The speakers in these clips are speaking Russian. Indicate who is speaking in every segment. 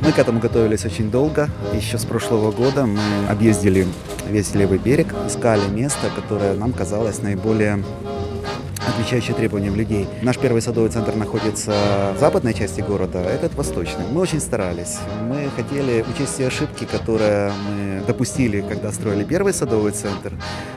Speaker 1: Мы к этому готовились очень долго. Еще с прошлого года мы объездили весь левый берег, искали место, которое нам казалось наиболее отвечающие требованиям людей. Наш первый садовый центр находится в западной части города, а этот в восточной. Мы очень старались. Мы хотели учесть все ошибки, которые мы допустили, когда строили первый садовый центр.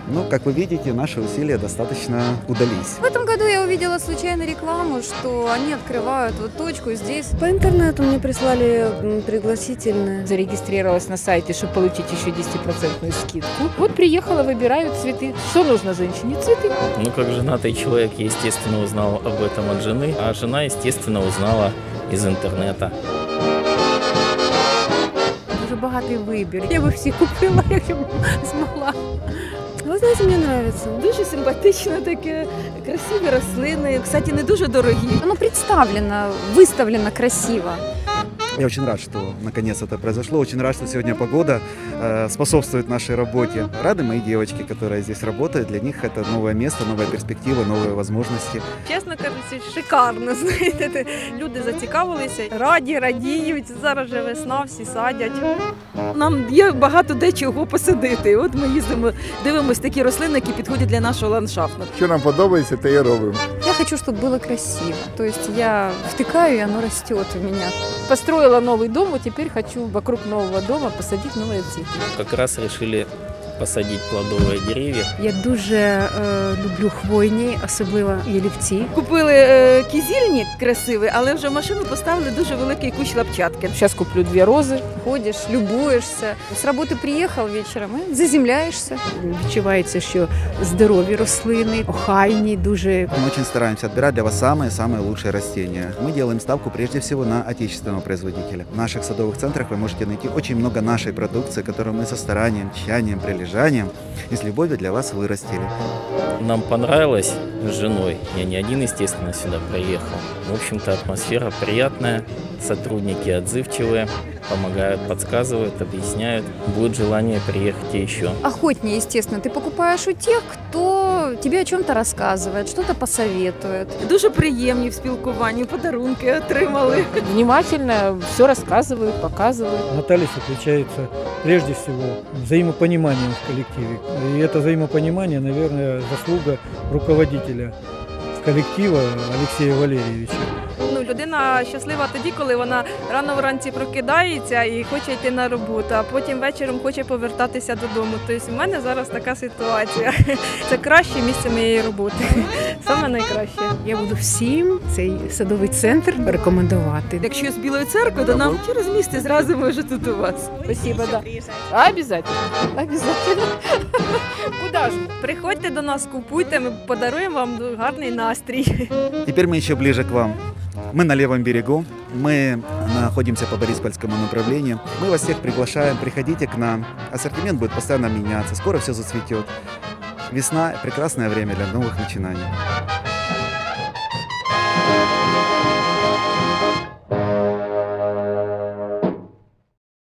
Speaker 1: Но, как вы видите, наши усилия достаточно удались.
Speaker 2: В этом году я увидела случайно рекламу, что они открывают вот точку здесь.
Speaker 3: По интернету мне прислали пригласительное.
Speaker 4: зарегистрировалась на сайте, чтобы получить еще 10% скидку. Вот приехала, выбираю цветы. Что нужно женщине? Цветы.
Speaker 5: Ну, как женатый человек, я, естественно, узнал об этом от жены, а жена, естественно, узнала из интернета.
Speaker 4: Дуже багатий вибір. Я би всі купила, якщо б змогла.
Speaker 3: Вы знаете, мне нравится.
Speaker 6: Дуже симпатично таке, красиві рослини. Кстати, не дуже дорогі.
Speaker 2: Оно представлено, выставлено красиво.
Speaker 1: Я очень рад, что наконец это произошло. Очень рад, что сегодня погода э, способствует нашей работе. Рады мои девочки, которые здесь работают. Для них это новое место, новая перспектива, новые возможности.
Speaker 6: Чесно кажучи, шикарно. Знаєте, те, люди зацікавилися, раді, радіють. Зараз же весна, всі садять. Нам є багато де чого посадити. От ми їздимо, дивимося такі рослини, які підходять для нашого ландшафту.
Speaker 7: Що нам подобається, те і робимо.
Speaker 2: Я хочу, чтобы было красиво. То есть я втыкаю, и оно растет у меня.
Speaker 4: Построила новый дом, вот теперь хочу вокруг нового дома посадить новые цветы.
Speaker 5: Как раз решили посадить плодовые деревья.
Speaker 3: Я дуже е, люблю хвойні, особливо ялівці.
Speaker 6: Купили е, кізільник красивий, але вже в машину поставили дуже великий кущ лапчатки.
Speaker 4: Сейчас куплю две розы.
Speaker 2: Ходишь, любуешься. С работы приехал вечером и заземляешься.
Speaker 3: Відчувається, що здорові рослини, охайні, дуже
Speaker 1: Мы очень стараемся отбирать для вас самые-самые лучшие растения. Мы делаем ставку прежде всего на отечественного производителя. В наших садовых центрах вы можете найти очень много нашей продукции, которую мы со старанием, тщанием, прилежанием и с любовью для вас вырастили.
Speaker 5: Нам понравилось с женой. Я не один, естественно, сюда приехал. В общем-то, атмосфера приятная, сотрудники отзывчивые, помогают, подсказывают, объясняют. Будет желание приехать и еще.
Speaker 2: Охотнее, естественно, ты покупаешь у тех, кто тебе о чем-то рассказывает, что-то посоветует.
Speaker 6: Дуже приємні в спілкуванні, подарунки отримали.
Speaker 4: Внимательно все рассказывают, показывают.
Speaker 8: Наталья отличается прежде всего взаимопониманием в коллективе. И это взаимопонимание, наверное, заслуга руководителя коллектива Алексея Валерьевича.
Speaker 6: Людина щаслива тоді, коли вона рано вранці прокидається і хоче йти на роботу, а потім вечором хоче повертатися додому. Тобто в мене зараз така ситуація. Це краще місце моєї роботи. Саме найкраще.
Speaker 3: я буду всім цей садовий центр рекомендувати.
Speaker 6: Якщо з Білої церкви, то нам через місце зразу ми вже тут у вас.
Speaker 4: Спасибо, да. Обязательно. Обязательно. Куда мы?
Speaker 6: Приходьте до нас, купуйте, ми подаруємо вам гарний настрій.
Speaker 1: Теперь мы еще ближе к вам. Мы на левом берегу, мы находимся по Бориспольскому направлению. Мы вас всех приглашаем, приходите к нам. Ассортимент будет постоянно меняться, скоро все зацветет. Весна – прекрасное время для новых начинаний.